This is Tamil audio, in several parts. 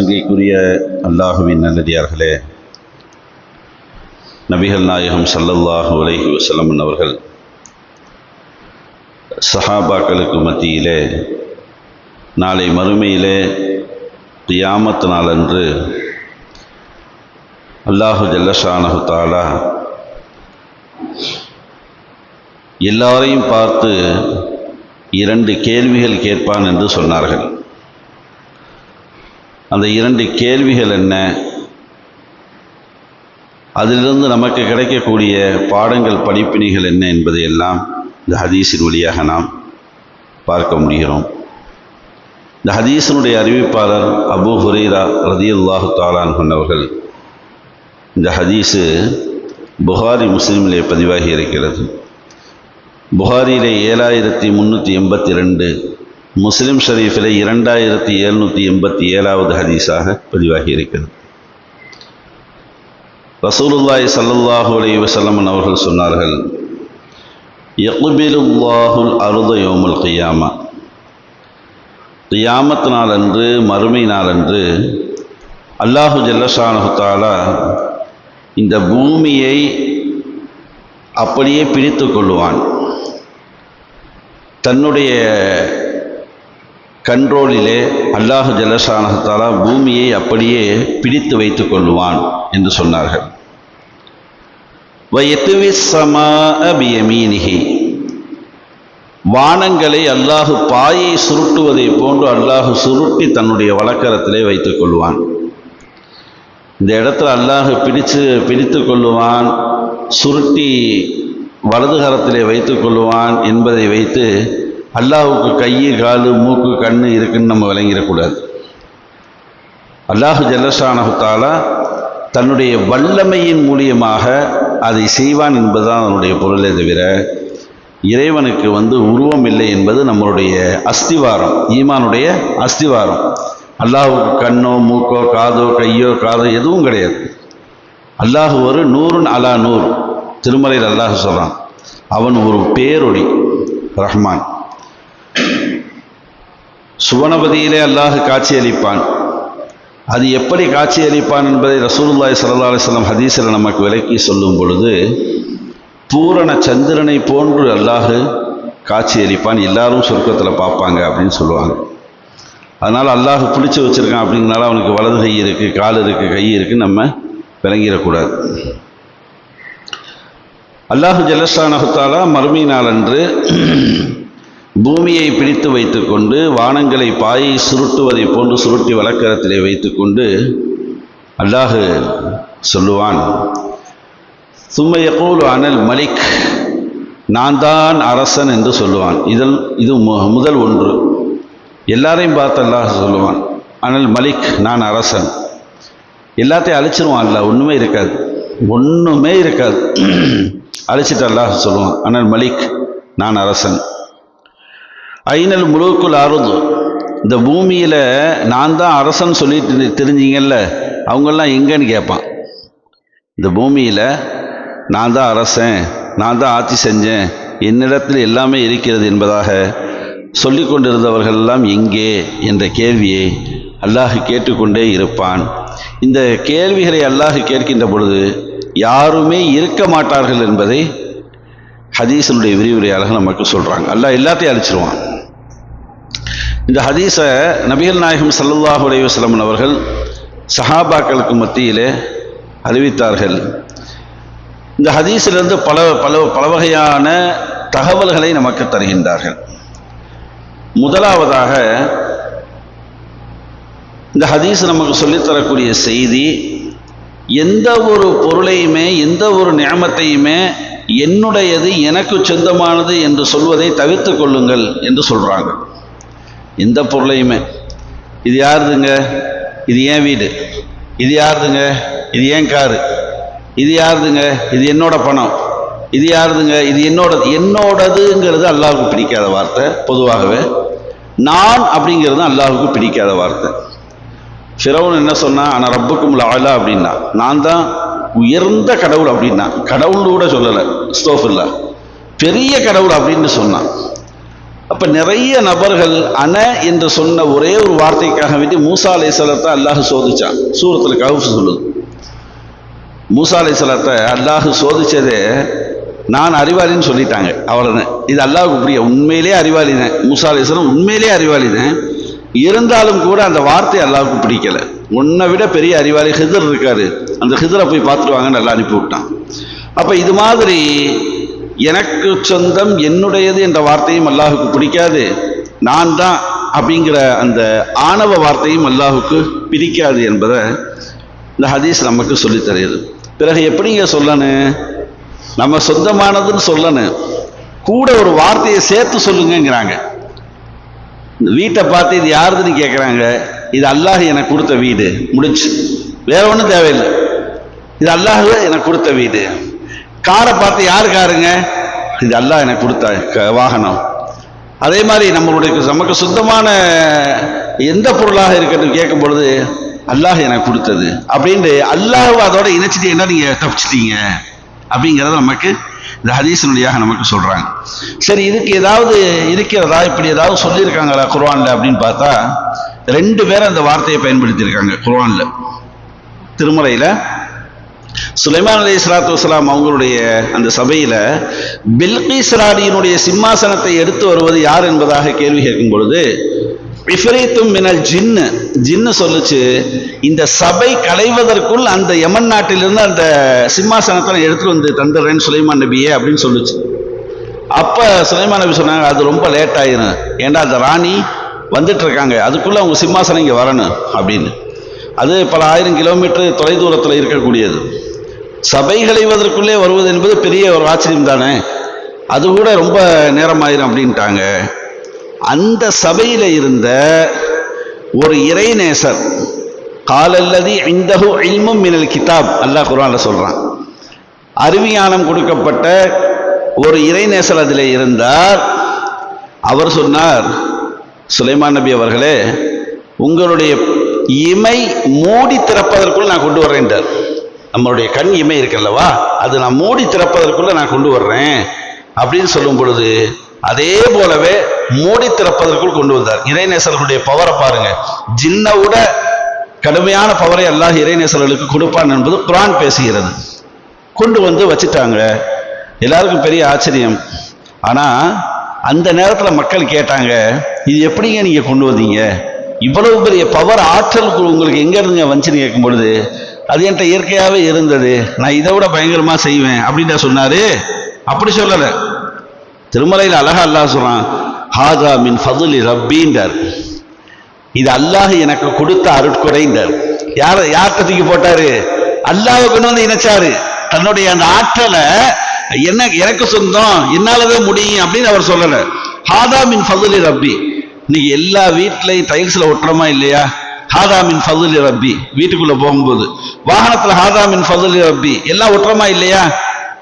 அங்கேக்குரிய அல்லாஹுவின் நல்லடியார்களே நபிகள் நாயகம் சல்லல்லாஹு அலைஹி வசலமன் அவர்கள் சஹாபாக்களுக்கு மத்தியிலே நாளை மறுமையிலே கியாமத் நாளன்று அல்லாஹு ஜல்லஷானஹு தாலா எல்லாரையும் பார்த்து இரண்டு கேள்விகள் கேட்பான் என்று சொன்னார்கள். அந்த இரண்டு கேள்விகள் என்ன? அதிலிருந்து நமக்கு கிடைக்கக்கூடிய பாடங்கள் படிப்பினைகள் என்ன என்பதையெல்லாம் இந்த ஹதீஸின் வழியாக நாம் பார்க்க முடிகிறோம். இந்த ஹதீஸனுடைய அறிவிப்பாளர் அபு ஹுரேரா ரதியுல்லாஹு தாலான் கொண்டவர்கள் இந்த ஹதீஸு புகாரி முஸ்லீமிலே பதிவாகி இருக்கிறது. புகாரியிலே ஏழாயிரத்தி முந்நூற்றி எண்பத்தி ரெண்டு முஸ்லிம் ஷரீஃபில் இரண்டாயிரத்தி எழுநூற்றி எண்பத்தி ஏழாவது ஹதீஸாக பதிவாகி இருக்கிறது ரசூலுல்லாய் சல்லல்லாஹு அலி வசல்லமன் அவர்கள் சொன்னார்கள் யக்பிலுல்லாஹுல் அருத யோமுல் கியாமா. கியாமத் நாளன்று மறுமை நாளன்று அல்லாஹு ஜல்லஷானுத்தாலா இந்த பூமியை அப்படியே பிடித்து கொள்ளுவான். தன்னுடைய கண்ட்ரோலிலே அல்லாஹு ஜலசானகத்தாலா பூமியை அப்படியே பிடித்து வைத்து கொள்ளுவான் என்று சொன்னார்கள். வானங்களை அல்லாஹு பாயை சுருட்டுவதை போன்று அல்லாஹு சுருட்டி தன்னுடைய வழக்கரத்திலே வைத்துக் கொள்வான். இந்த இடத்துல அல்லாஹு பிடித்து பிடித்து கொள்ளுவான் சுருட்டி வலது கரத்திலே கொள்ளுவான் என்பதை வைத்து அல்லாஹுக்கு கை காலு மூக்கு கண் இருக்குன்னு நம்ம விளங்கிடக்கூடாது. அல்லாஹு ஜல்லஷானஹுத்தாலா தன்னுடைய வல்லமையின் மூலியமாக அதை செய்வான் என்பதுதான் அதனுடைய பொருளே தவிர இறைவனுக்கு வந்து உருவம் இல்லை என்பது நம்மளுடைய அஸ்திவாரம் ஈமானுடைய அஸ்திவாரம். அல்லாஹுக்கு கண்ணோ மூக்கோ காதோ கையோ காதோ எதுவும் கிடையாது. அல்லாஹு ஒரு நூறுன் அலா நூறு. திருமலையில் அல்லாஹ் சொல்கிறான் அவன் ஒரு பேரொடி ரஹ்மான். சுவனபதியிலே அல்லாஹ் காட்சியளிப்பான். அது எப்படி காட்சியளிப்பான் என்பதை ரசூலுல்லாய் சல்லா அலிஸ்லாம் ஹதீஸில் நமக்கு விளக்கி சொல்லும் பொழுது பூரண சந்திரனை போன்று அல்லாஹ் காட்சியளிப்பான். எல்லாரும் சொர்க்கத்தில் பார்ப்பாங்க அப்படின்னு சொல்லுவாங்க. அதனால் அல்லாஹ் பிடிச்சி வச்சுருக்கான் அப்படிங்கனால அவனுக்கு வலது கை இருக்குது கால் இருக்குது கை இருக்குது நம்ம விளங்கிடக்கூடாது. அல்லாஹு ஜலஸ்தானகுத்தாலா மறுமை நாளன்று பூமியை பிடித்து வைத்துக்கொண்டு வானங்களை பாயை சுருட்டுவதை போன்று சுருட்டி வழக்கரத்திலே வைத்துக்கொண்டு அல்லாஹு சொல்லுவான் சும்மைய கூல் அனல் மலிக். நான் தான் அரசன் என்று சொல்லுவான். இதில் இது முதல் ஒன்று. எல்லாரையும் பார்த்து அல்லாஹ் சொல்லுவான் அனல் மலிக் நான் அரசன். எல்லாத்தையும் அழிச்சிருவான் அல்ல ஒன்றுமே இருக்காது. ஒன்றுமே இருக்காது. அழிச்சிட்டு அல்லாஹ் சொல்லுவான் அனல் மலிக் நான் அரசன். ஐநல் முழுக்குள் அருது. இந்த பூமியில் நான் தான் அரசன் சொல்லிட்டு தெரிஞ்சிங்கல்ல? அவங்கெல்லாம் எங்கன்னு கேட்பான். இந்த பூமியில் நான் தான் அரசன் நான் தான் ஆட்சி செஞ்சேன் என்னிடத்தில் எல்லாமே இருக்கிறது என்பதாக சொல்லி கொண்டிருந்தவர்கள் எல்லாம் எங்கே என்ற கேள்வியை அல்லாஹ் கேட்டுக்கொண்டே இருப்பான். இந்த கேள்விகளை அல்லாஹ் கேட்கின்ற பொழுது யாருமே இருக்க மாட்டார்கள் என்பதை ஹதீசனுடைய விரிவுரையாளர்கள் நமக்கு சொல்கிறாங்க அல்லாஹ் எல்லாத்தையும் அழிச்சிருவான். இந்த ஹதீஸை நபிகள் நாயகம் சல்லுல்லாஹு அலைஹி அவர்கள் சஹாபாக்களுக்கு மத்தியிலே அறிவித்தார்கள். இந்த ஹதீஸிலிருந்து பல பல பல வகையான தகவல்களை நமக்கு தருகின்றார்கள். முதலாவதாக இந்த ஹதீஸ் நமக்கு சொல்லித்தரக்கூடிய செய்தி எந்த ஒரு பொருளையுமே எந்த ஒரு நியமத்தையுமே என்னுடையது எனக்கு சொந்தமானது என்று சொல்வதை தவிர்த்து கொள்ளுங்கள் என்று சொல்கிறாங்க எந்த பொருளையுமே. இது யாருதுங்க? இது ஏன் வீடு. இது யாருதுங்க? இது ஏன் காரு. இது யாருதுங்க? இது என்னோட பணம். இது யாருதுங்க? இது என்னோடது. என்னோடதுங்கிறது அல்லாஹுக்கு பிடிக்காத வார்த்தை பொதுவாகவே. நான் அப்படிங்கிறது அல்லாவுக்கு பிடிக்காத வார்த்தை. ஃபிரௌன் என்ன சொன்னா ஆனால் ரப்புக்கும் லாலா அப்படின்னா. நான் தான் உயர்ந்த கடவுள் அப்படின்னா. கடவுள் கூட சொல்லலை. ஸ்தோஃபில்லா பெரிய கடவுள் அப்படின்னு சொன்னான். அப்ப நிறைய நபர்கள் அன என்று சொன்ன ஒரே ஒரு வார்த்தைக்காக வேண்டி மூசா அலை சலத்தை அல்லாஹ் சோதிச்சான். சூரத்தில் கவுஃப் சொல்லுது. மூசா அலை சலத்தை அல்லாஹ் சோதிச்சதே நான் அறிவாளின்னு சொல்லிட்டாங்க. அவ்வளோதான் இது அல்லாஹுக்கு புரிய உண்மையிலே அறிவாளி தான் மூசா அலை உண்மையிலே அறிவாளி தான் இருந்தாலும் கூட அந்த வார்த்தை அல்லாவுக்கு பிடிக்கல. உன்னை விட பெரிய அறிவாளி ஹிதர் இருக்காரு. அந்த ஹிதரை போய் பார்த்துட்டு வாங்கன்னு நல்லா அனுப்பி விட்டான் அப்போ இது மாதிரி எனக்கு சொந்தம் என்னுடையது என்ற வார்த்தையும் அல்லாஹுக்கு பிடிக்காது. நான் தான் அப்படிங்கிற அந்த ஆணவ வார்த்தையும் அல்லாஹுக்கு பிடிக்காது என்பதை இந்த ஹதீஸ் நமக்கு சொல்லித்தருகிறது பிறகு எப்படிங்க சொல்லணும்? நம்ம சொந்தமானதுன்னு சொல்லணும். கூட ஒரு வார்த்தையை சேர்த்து சொல்லுங்கங்கிறாங்க. இந்த வீட்டை பார்த்து இது யாருதுன்னு கேட்குறாங்க இது அல்லாஹ் எனக்கு கொடுத்த வீடு. முடிச்சு வேற ஒன்றும் தேவையில்லை. இது அல்லாஹ் எனக்கு கொடுத்த வீடு. காரை பார்த்து யார் காருங்க? இது அல்லாஹ் எனக்கு கொடுத்த க- வாகனம். அதே மாதிரி நம்மளுடைய நமக்கு சுத்தமான எந்த பொருளாக இருக்கட்டும் கேட்கும் பொழுது அல்லாஹ் எனக்கு கொடுத்தது. அப்படின்ட்டு அல்லாஹ் அதோட இணைச்சிட்டு என்ன நீங்க தப்பிச்சிட்டீங்க? அப்படிங்கிறத நமக்கு இந்த ஹதீசனுடையாக நமக்கு சொல்றாங்க. சரி இதுக்கு ஏதாவது இருக்கிறதா? இப்படி ஏதாவது சொல்லியிருக்காங்களா குர்வான்ல அப்படின்னு பார்த்தா ரெண்டு பேரும் அந்த வார்த்தையை பயன்படுத்தியிருக்காங்க குர்ஆன்ல. திருமலையில சுலைமான் அலி இஸ்லாத்து வலாம் அவங்களுடைய அந்த சபையில பில்கிஸ் ராணியினுடைய சிம்மாசனத்தை எடுத்து வருவது யார் என்பதாக கேள்வி கேட்கும் பொழுது விஃபரீத்தும் மினல் ஜின்னு. ஜின்னு சொல்லுச்சு இந்த சபை களைவதற்குள் அந்த யமன் நாட்டிலிருந்து அந்த சிம்மாசனத்தை நான் எடுத்துட்டு வந்து தந்துடுறேன் சுலைமான் நபியே அப்படின்னு சொல்லுச்சு. அப்ப சுலைமான் நபி சொன்னாங்க அது ரொம்ப லேட் ஆயிரும் ஏன்டா அந்த ராணி வந்துட்டு இருக்காங்க அதுக்குள்ள அவங்க சிம்மாசனம் இங்க வரணும் அப்படின்னு. அது பல ஆயிரம் கிலோமீட்டர் தொலைதூரத்தில் இருக்கக்கூடியது. சபை களைவதற்குள்ளே வருவது என்பது பெரிய ஒரு ஆச்சரியம் தானே? அது கூட ரொம்ப நேரமாயிரும் அப்படின்ட்டாங்க. அந்த சபையில் இருந்த ஒரு இறைநேசர் காலல்லதி ஐந்தகு இல்மும் மினல் கிதாப் அல்லாஹ் குரானில் சொல்கிறான் அறிவியானம் கொடுக்கப்பட்ட ஒரு இறைநேசர் அதில் இருந்தார். அவர் சொன்னார் சுலைமான் நபி அவர்களே உங்களுடைய இமை மூடி திறப்பதற்குள் நான் கொண்டு வரேன்டார் நம்மளுடைய கண் இமை இருக்கல்லவா அது நான் மூடி திறப்பதற்குள்ள நான் கொண்டு வர்றேன். அப்படின்னு சொல்லும் பொழுது அதே போலவே மூடி திறப்பதற்குள் கொண்டு வந்தார். இறைநேசர்களுடைய பவரை பாருங்க. ஜின்னை விட கடுமையான பவரை அல்லாஹ் இறைநேசர்களுக்கு கொடுப்பான் என்பது குரான் பேசுகிறது. கொண்டு வந்து வச்சுட்டாங்க எல்லாருக்கும் பெரிய ஆச்சரியம். ஆனா அந்த நேரத்துல மக்கள் கேட்டாங்க இது எப்படிங்க நீங்க கொண்டு வந்தீங்க? இவ்வளவு பெரிய பவர் ஆற்றல் கு- உங்களுக்கு எங்க இருந்துங்க வந்துச்சுன்னு கேட்கும் பொழுது அது என்கிட்ட இயற்கையாவே இருந்தது. நான் இதை விட பயங்கரமா செய்வேன் அப்படின்னு சொன்னாரு. அப்படி சொல்லல. திருமலையில் அழகா அல்லாஹ் சொல்றான் ஹாதா மின் ஃபதுலி ரப்பின்றார் இது அல்லாஹ் எனக்கு கொடுத்த அருட்கொடைன்றார். யார யார்கிட்ட தூக்கி போட்டாரு? அல்லாஹ் கொண்டு வந்து இணைச்சாரு. தன்னுடைய அந்த ஆற்றலை என்ன எனக்கு சொந்தம் என்னாலதான் முடியும் அப்படின்னு அவர் சொல்லல. ஹாதா மின் ஃபதுலி ரப்பி. இன்னைக்கு எல்லா வீட்லயும் டைல்ஸ்ல ஒட்டுறமா இல்லையா? ஹாதாமின் ஃபதுல் ஃபதுலி ரப்பி. வீட்டுக்குள்ள போகும்போது. வாகனத்துல ஹாதாமின் ஃபதுல் ஃபதுலி ரப்பி. எல்லாம் ஒட்டுறமா இல்லையா?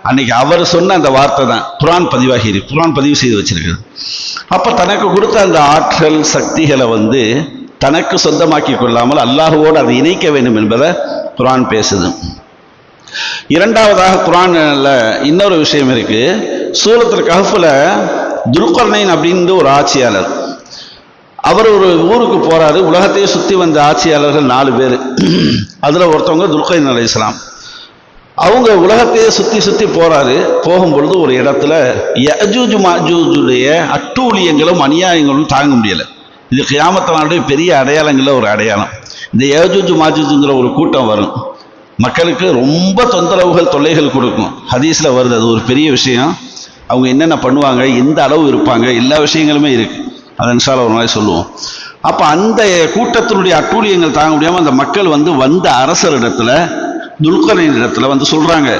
அன்னைக்கு அவர் சொன்ன அந்த வார்த்தை தான். குரான் பதிவாகி புரான் குரான் பதிவு செய்து வச்சிருக்கிறது அப்ப தனக்கு கொடுத்த அந்த ஆற்றல் சக்திகளை வந்து தனக்கு சொந்தமாக்கி கொள்ளாமல் அல்லாஹுவோடு அதை இணைக்க வேண்டும் என்பதை குரான் பேசுது. இரண்டாவதாக குரான்ல இன்னொரு விஷயம் இருக்கு. சூரத்தில் கஹஃப்ல துல்கர்ணைன் அப்படின்னு ஒரு ஆட்சியாளர். அவர் ஒரு ஊருக்கு போகிறாரு உலகத்தையே சுற்றி வந்த ஆட்சியாளர்கள் நாலு பேர். அதில் ஒருத்தவங்க துல்கர்னைன் அலைஹிஸ்ஸலாம் அவங்க உலகத்தையே சுற்றி சுற்றி போகிறாரு போகும்பொழுது ஒரு இடத்துல யஜூஜ் மாஜூஜுடைய அட்டூழியங்களும் அநியாயங்களும் தாங்க முடியலை. இது கியாமத்தனாலுடைய பெரிய அடையாளங்களில் ஒரு அடையாளம். இந்த யஜூஜ் மாஜூஜுங்கிற ஒரு கூட்டம் வரும். மக்களுக்கு ரொம்ப தொந்தரவுகள் தொல்லைகள் கொடுக்கும். ஹதீஸில் வருது. அது ஒரு பெரிய விஷயம். அவங்க என்னென்ன பண்ணுவாங்க எந்த அளவு இருப்பாங்க எல்லா விஷயங்களுமே இருக்குது அதை இன்ஷால்ல ஒரு நாளை சொல்லுவோம். அப்போ அந்த கூட்டத்தினுடைய அட்டூழியங்கள் தாங்க முடியாமல் அந்த மக்கள் வந்து வந்த அரசரிடத்துல துல்கரின் இடத்துல வந்து சொல்றாங்க.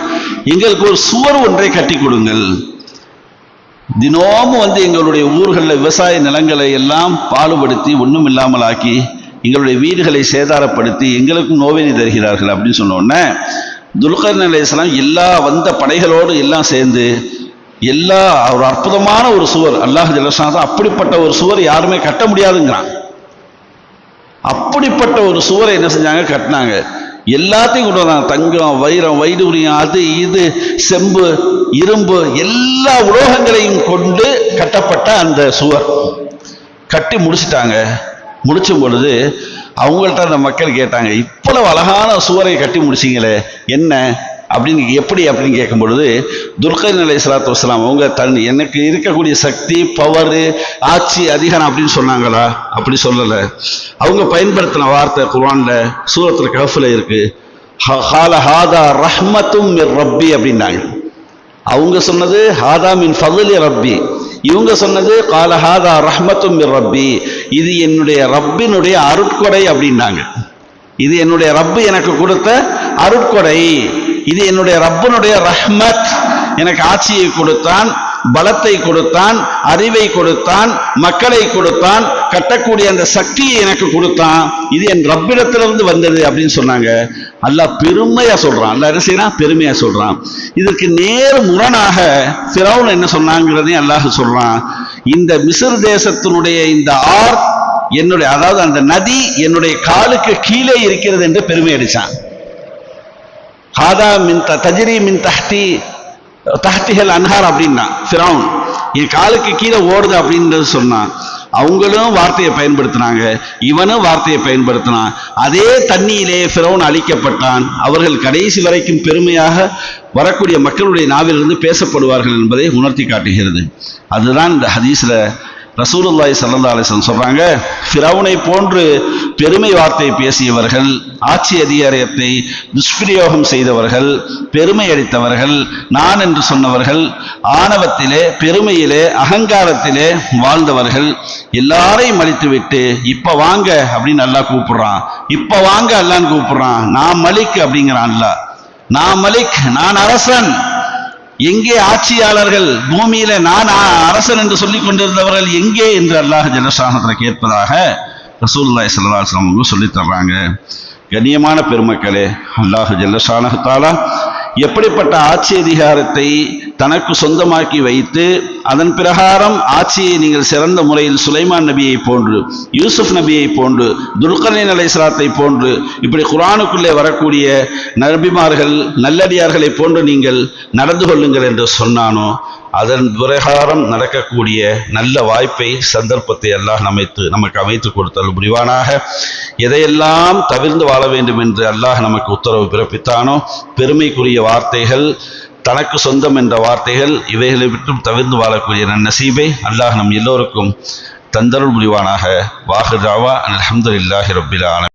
எங்களுக்கு ஒரு சுவர் ஒன்றை கட்டி கொடுங்கள். தினமும் வந்து எங்களுடைய ஊர்களில் விவசாய நிலங்களை எல்லாம் பாடுபடுத்தி ஒன்றும் இல்லாமல் ஆக்கி எங்களுடைய வீடுகளை சேதாரப்படுத்தி எங்களுக்கும் நோவினை தருகிறார்கள் அப்படின்னு சொன்னோடனே துல்கர் அலைஹிஸ்ஸலாம் எல்லா வந்த படைகளோடு எல்லாம் சேர்ந்து எல்லா ஒரு அற்புதமான ஒரு சுவர் அல்லாஹ் ஜல்லஷான் அப்படிப்பட்ட ஒரு சுவர் யாருமே கட்ட முடியாதுங்கிறான். அப்படிப்பட்ட ஒரு சுவரை என்ன செஞ்சாங்க? கட்டினாங்க. எல்லாத்தையும் கொண்டு வந்தாங்க. தங்கம் வைரம் வைடூரியம் அது இது செம்பு இரும்பு எல்லா உலோகங்களையும் கொண்டு கட்டப்பட்ட அந்த சுவர். கட்டி முடிச்சிட்டாங்க. முடிச்சும் பொழுது அவங்கள்ட்ட அந்த மக்கள் கேட்டாங்க இவ்வளவு அழகான சுவரை கட்டி முடிச்சிங்களே என்ன? அப்படின்னு எப்படி அப்படின்னு கேட்கும் பொழுது துர்கன் சலாத்து வசலாம் அவங்க தன் எனக்கு இருக்கக்கூடிய சக்தி பவர் ஆட்சி அதிகாரம் அப்படின்னு சொன்னாங்களா? அப்படி சொல்லலை. அவங்க பயன்படுத்தின வார்த்தை குர்வானில் சூரத்தில் கஃபில் இருக்கு. ஹ- ஹால ஹாதா ரஹ்மத்தும் மிர் ரப்பி அப்படின்னாங்க. அவங்க சொன்னது ஹாதா மின் ஃபதுலி ரப்பி. இவங்க சொன்னது கால ஹாதா ரஹ்மத்தும் மிர் ரப்பி. இது என்னுடைய ரப்பினுடைய அருட்கொடை அப்படின்னாங்க. இது என்னுடைய ரப்பு எனக்கு கொடுத்த அருட்கொடை. இது என்னுடைய ரப்பனுடைய ரஹ்மத். எனக்கு ஆட்சியை கொடுத்தான் பலத்தை கொடுத்தான் அறிவை கொடுத்தான் மக்களை கொடுத்தான் கட்டக்கூடிய அந்த சக்தியை எனக்கு கொடுத்தான். இது என் ரப்பிடத்திலிருந்து வந்தது அப்படின்னு சொன்னாங்க. அல்லாஹ் பெருமையா சொல்றான். அல்ல என்ன செய்யறான் பெருமையா சொல்றான். இதற்கு நேர் முரணாக ஃபிரௌன் என்ன சொன்னாங்கிறதையும் அல்லாஹ் சொல்றான். இந்த மிஸ்ர் தேசத்தினுடைய இந்த ஆர் என்னுடைய அதாவது அந்த நதி என்னுடைய காலுக்கு கீழே இருக்கிறது என்று பெருமை அடிச்சான். ஹாதா மின் த- மின் தஹ்தி தஹ்திஹல் அன்ஹார் அப்படின்னா ஃபிரௌன் என் காலுக்கு கீழே ஓடுது அப்படின்றது சொன்னான். அவங்களும் வார்த்தையை பயன்படுத்தினாங்க. இவனும் வார்த்தையை பயன்படுத்தினான். அதே தண்ணியிலே ஃபிரௌன் அழிக்கப்பட்டான். அவர்கள் கடைசி வரைக்கும் பெருமையாக வரக்கூடிய மக்களுடைய நாவிலிருந்து பேசப்படுவார்கள் என்பதை உணர்த்தி காட்டுகிறது. அதுதான் இந்த ஹதீஸ்ல ரசூலுல்லாய் ஸல்லல்லாஹு அலைஹி சொல்றாங்க ஃபிரௌனை போன்று பெருமை வார்த்தை பேசியவர்கள் ஆட்சி அதிகாரத்தை துஷ்பிரயோகம் செய்தவர்கள் பெருமை அடித்தவர்கள் நான் என்று சொன்னவர்கள் ஆணவத்திலே பெருமையிலே அகங்காரத்திலே வாழ்ந்தவர்கள் எல்லாரையும் அழித்துவிட்டு இப்ப வாங்க அப்படின்னு நல்லா கூப்பிடுறான். இப்ப வாங்க அல்லான்னு கூப்பிடுறான். நான் மலிக் அப்படிங்கிறான் நான் மலிக் நான் அரசன். எங்கே ஆட்சியாளர்கள் பூமியில நான் அரசன் என்று சொல்லிக் கொண்டிருந்தவர்கள் எங்கே என்று அல்லாஹ் ஜலசானத்தில் கேட்பதாக ரசூலுல்லாஹி ஸல்லல்லாஹு அலைஹி அவங்க சொல்லித் தர்றாங்க. கண்ணியமான பெருமக்களே அல்லாஹு ஜல்லசானகத்தாலா எப்படிப்பட்ட ஆட்சி அதிகாரத்தை தனக்கு சொந்தமாக்கி வைத்து அதன் பிரகாரம் ஆட்சியை நீங்கள் சிறந்த முறையில் சுலைமான் நபியை போன்று யூசுப் நபியை போன்று துல்கர்னின் அலைஸ்லாத்தை போன்று இப்படி குரானுக்குள்ளே வரக்கூடிய நபிமார்கள் நல்லடியார்களை போன்று நீங்கள் நடந்து கொள்ளுங்கள் என்று சொன்னானோ அதன் பிரகாரம் நடக்கக்கூடிய நல்ல வாய்ப்பை சந்தர்ப்பத்தை எல்லாம் அமைத்து நமக்கு அமைத்து கொடுத்தல் புரிவானாக. எதையெல்லாம் தவிர்ந்து வாழ வேண்டும் என்று அல்லாஹ் நமக்கு உத்தரவு பிறப்பித்தானோ பெருமைக்குரிய வார்த்தைகள் தனக்கு சொந்தம் என்ற வார்த்தைகள் இவைகளை விட்டும் தவிர்ந்து வாழக்கூடிய நன்னசீபை அல்லாஹ் நம் எல்லோருக்கும் தந்தருள் புரிவானாக. வாஹிராவா அல்ஹம்துலில்லாஹி ரப்பில் ஆலமீன்